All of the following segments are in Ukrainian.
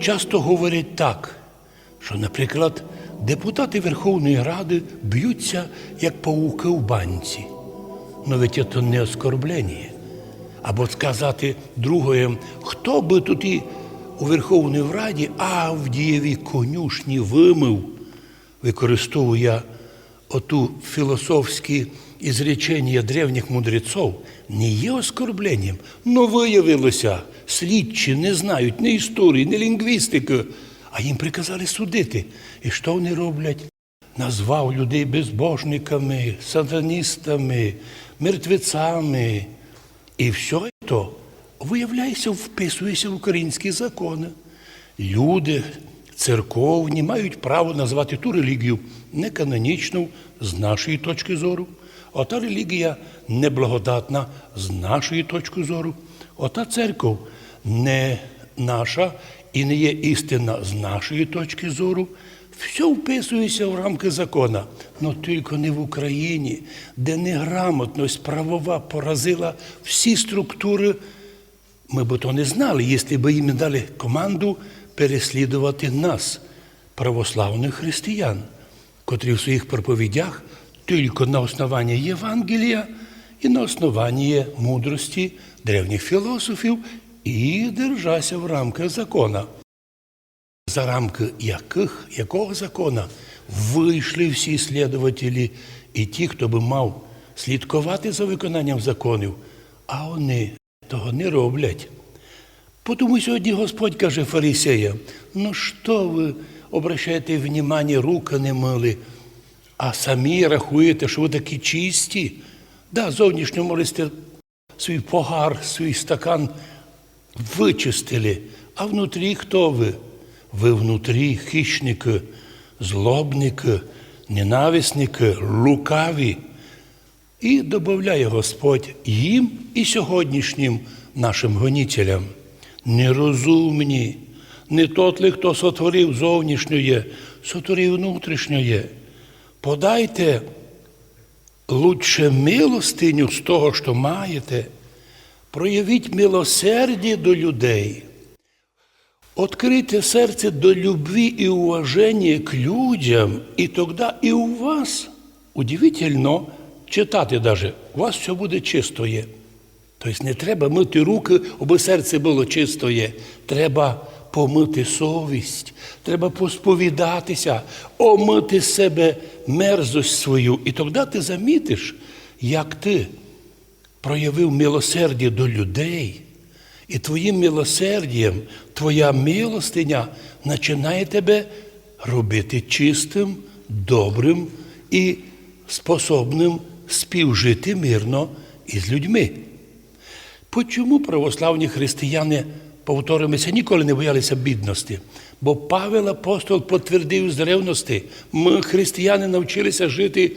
Часто говорять так, що, наприклад, депутати Верховної Ради б'ються, як пауки в банці. Ну, ведь це не оскорблення. Або сказати другое, хто би тут і у Верховній Раді Авдієві конюшні вимив, використовує оту філософські ізречення древніх мудреців, не є оскорбленням, но виявилося, слідчі не знають ні історії, ні лінгвістики, а їм приказали судити. І що вони роблять? Назвав людей безбожниками, сатаністами, мертвецями. І все це, виявляється, вписується в українські закони. Люди церковні мають право назвати ту релігію неканонічну з нашої точки зору, а та релігія неблагодатна з нашої точки зору. Ота церков не наша і не є істина з нашої точки зору. Все вписується в рамки закона, але тільки не в Україні, де неграмотність правова поразила всі структури. Ми б то не знали, якщо б їм дали команду переслідувати нас, православних християн, котрі в своїх проповідях тільки на основанні Євангелія і на основанні мудрості древніх філософів і держася в рамках закона за рамки яких, якого закона вийшли всі слідувателі і ті, хто би мав слідкувати за виконанням законів, а вони того не роблять. Тому сьогодні Господь каже фарисеям, ну що ви обращаєте внимання, руки не мили, а самі рахуєте, що ви такі чисті. Да, зовнішньо можете свій погар, свій стакан вичистили, а внутрі хто ви? Ви внутрі хищники, злобники, ненависники, лукаві. І додає Господь їм і сьогоднішнім нашим гонітелям. Нерозумні, не тот ли, хто сотворив зовнішнє, сотворив внутрішнє. Подайте лучше милостиню з того, що маєте, проявіть милосердя до людей. Открийте серце до любви и уважения к людям, и тогда и у вас, удивительно, читати даже, у вас все буде чистоє. Тобто не треба мити руки, аби серце було чистоє. Треба помити совість, треба посповідатися, омити себе мерзость свою. І тоді ти замітиш, як ти проявив милосердя до людей. І твоїм милосердям, твоя милостиня починає тебе робити чистим, добрим і способним співжити мирно із людьми. Почому православні християни, повторимося, ніколи не боялися бідності? Бо Павел апостол потвердив з ревності, ми, християни, навчилися жити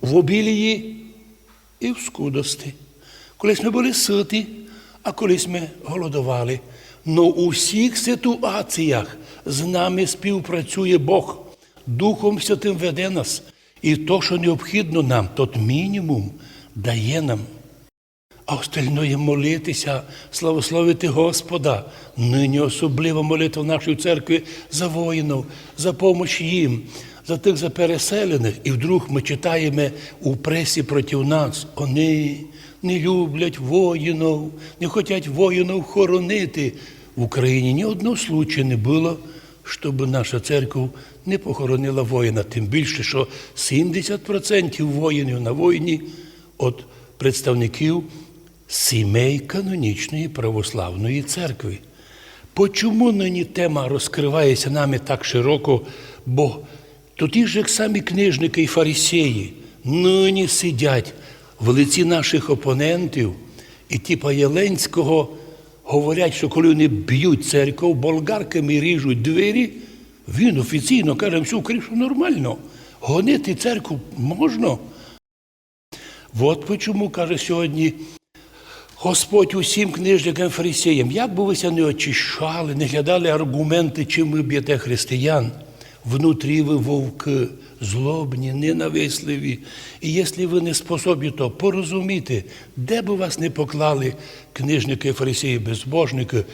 в обілії і в скудості. Колись ми були ситі, а колись ми голодували. Но у всіх ситуаціях з нами співпрацює Бог. Духом Святим веде нас. І то, що необхідно нам, тот мінімум дає нам. А остальное молитися, славословити Господа. Нині особлива молитва в нашій церкві за воїнів, за помощь їм, за тих за переселених. І вдруг ми читаємо у пресі проти нас. Вони не люблять воїнів, не хочуть воїнів хоронити. В Україні ні одного случаю не було, щоб наша церква не похоронила воїна. Тим більше, що 70% воїнів на війні від представників сімей канонічної православної церкви. Почому нині тема розкривається нами так широко? Бо тоді ж як самі книжники і фарисеї нині сидять в лиці наших опонентів, і типа Єленського говорять, що коли вони б'ють церков болгарками ріжуть двері, він офіційно каже, всю кришу нормально. Гонити церкву можна. От почому каже сьогодні Господь усім книжникам фарисеям, як би ви ся не очищали, не глядали аргументи, чим ви б'єте християн, внутрі ви вовки, злобні, ненависливі. І якщо ви не способні то порозуміти, де би вас не поклали книжники, фарисеї, безбожники,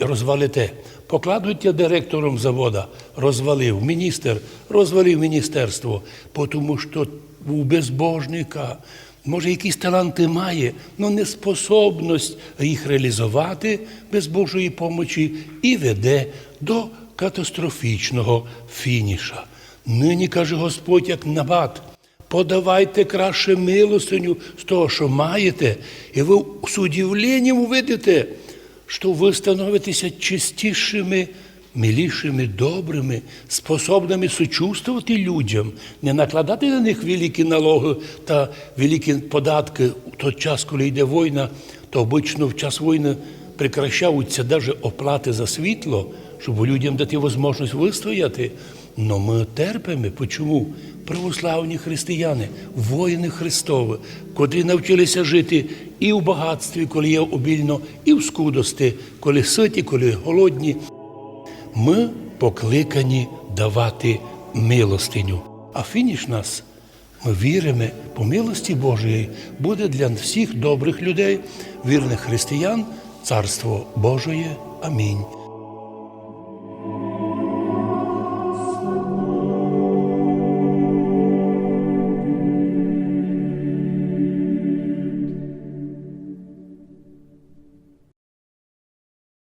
розвалите. Покладуйте директором завода, розвалив міністр, розвалив міністерство, тому що у безбожника може, якісь таланти має, але неспособність їх реалізувати без Божої помочі і веде до катастрофічного фініша. Нині каже Господь, як набат, подавайте краще милостиню з того, що маєте, і ви з удивленням увидите, що ви становитеся чистішими, милішими, добрими, способними сочувствувати людям, не накладати на них великі налоги та великі податки у той час, коли йде війна, то обично в час війни прекращаються навіть оплати за світло, щоб людям дати можливість вистояти. Но ми терпимо. Почому? Православні християни, воїни Христові, котрі навчилися жити і в багатстві, коли є обільно, і в скудості, коли ситі, коли голодні. Ми покликані давати милостиню. А фініш нас, ми віримо, по милості Божої буде для всіх добрих людей, вірних християн, Царство Божоє. Амінь.